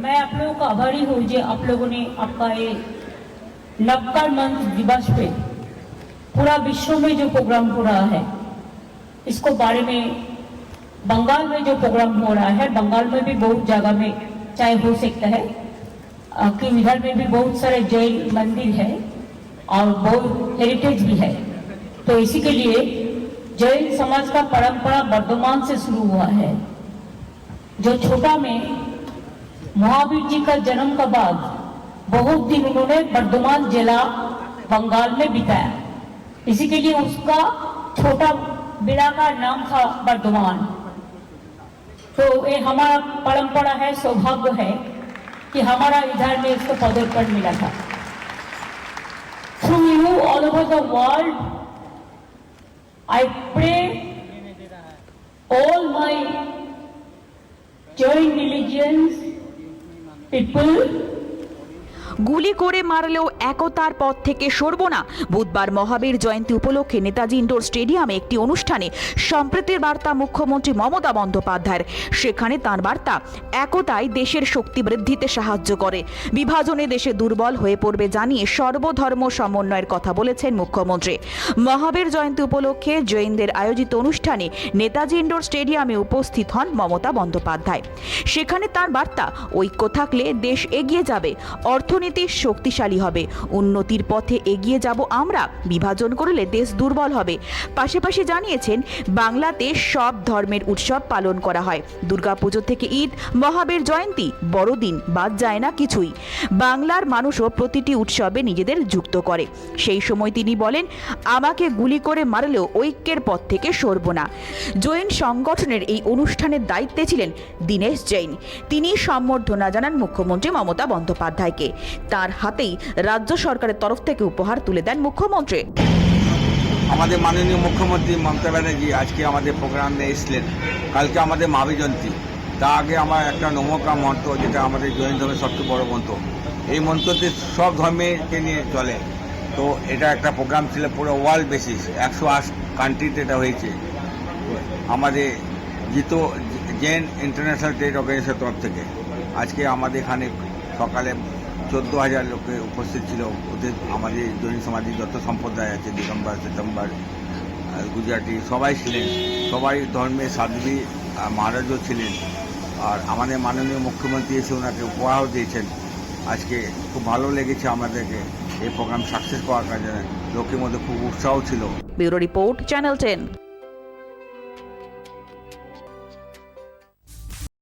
मैं आप लोगों का आभारी हूँ जो आप लोगों ने आपका ये नवकार मंच दिवस पे पूरा विश्व में जो प्रोग्राम हो रहा है, इसको बारे में बंगाल में जो प्रोग्राम हो रहा है, बंगाल में भी बहुत जगह में चाहे हो सकता है कि इधर में भी बहुत सारे जैन मंदिर है और बहुत हेरिटेज भी है। तो इसी के लिए जैन समाज का परंपरा वर्धमान से शुरू हुआ है। जो छोटा में महावीर जी का जन्म का बाद बहुत दिन उन्होंने बर्धमान जिला बंगाल में बिताया। इसी के लिए उसका छोटा बिड़ा का नाम था वर्धमान तो ये हमारा परंपरा है, सौभाग्य है कि हमारा इधर में इसको पदोत्तर मिला था। Through you all over the world I pray all my join religions people গুলি করে মারলেও একতার পথ থেকে সরব না। বুধবার মহাবীর জয়ন্তী উপলক্ষে নেতাজি ইন্ডোর স্টেডিয়ামে একটি অনুষ্ঠানে সম্প্রীতির বার্তা মুখ্যমন্ত্রী মমতা বন্দ্যোপাধ্যায়ের। সেখানে তাঁর বার্তা, একতাই দেশের শক্তি বৃদ্ধিতে সাহায্য করে। বিভাজনে দেশে দুর্বল হয়ে পড়বে জানিয়ে সর্বধর্ম সমন্বয়ের কথা বলেছেন মুখ্যমন্ত্রী। মহাবীর জয়ন্তী উপলক্ষে জৈনদের আয়োজিত অনুষ্ঠানে নেতাজি ইন্ডোর স্টেডিয়ামে উপস্থিত হন মমতা বন্দ্যোপাধ্যায়। সেখানে তার বার্তা, ঐক্য থাকলে দেশ এগিয়ে যাবে। অর্থনীতি শক্তিশালী হবে। উন্নতির পথে এগিয়ে যাব আমরা, বিভাজন করলে দেশ দুর্বল হবে। পাশাপাশি জানিয়েছেন, বাংলাতে সব ধর্মের উৎসব পালন করা হয়। দুর্গাপুজো থেকে ঈদ, মহাবীর জয়ন্তী, বড়দিন, বাদ যায় না কিছুই। বাংলার মানুষও প্রতিটি উৎসবে নিজেদের যুক্ত করে। সেই সময় তিনি বলেন, আমাকে গুলি করে মারলেও ঐক্যের পথ থেকে সরব না। জৈন সংগঠনের এই অনুষ্ঠানের দায়িত্বে ছিলেন দীনেশ জৈন। তিনি সম্বর্ধনা জানান মুখ্যমন্ত্রী মমতা বন্দ্যোপাধ্যায়কে। তার হাতেই রাজ্য সরকারের তরফ থেকে উপহার তুলে দেন মুখ্যমন্ত্রী। আমাদের মাননীয় মুখ্যমন্ত্রী মমতা ব্যানার্জি আজকে আমাদের প্রোগ্রামে এসলেন কালকে আমাদের মহাবীর জয়ন্তী। তা আগে আমার একটা নমকা মন্ত্র যেটা আমাদের জৈন ধর্মের সবচেয়ে বড় মন্ত্র। এই মন্ত্রতে সব ধর্মকে নিয়ে চলে। তো এটা একটা প্রোগ্রাম ছিল পুরো ওয়ার্ল্ড বেসিস একশো আট কান্ট্রিতে এটা হয়েছে। আমাদের জিতো জেন ইন্টারন্যাশনাল ট্রেড অর্গানাইজেশনের তরফ থেকে। আজকে আমাদের এখানে সকালে চোদ্দ হাজার লোকে উপস্থিত ছিল। ওদের আমাদের জৈন সমাজের যত সম্প্রদায় আছে, দিগম্বর শ্বেতম্বর গুজরাটি, সবাই ছিলেন। সবাই ধর্মের সাধ্বী মহারাজও ছিলেন। আর আমাদের মাননীয় মুখ্যমন্ত্রী এসে ওনাকে উপহারও দিয়েছেন। আজকে খুব ভালো লেগেছে আমাদেরকে এই প্রোগ্রাম সাকসেস করার কারণে। লোকের মধ্যে খুব উৎসাহ ছিল। Bureau report, channel ten.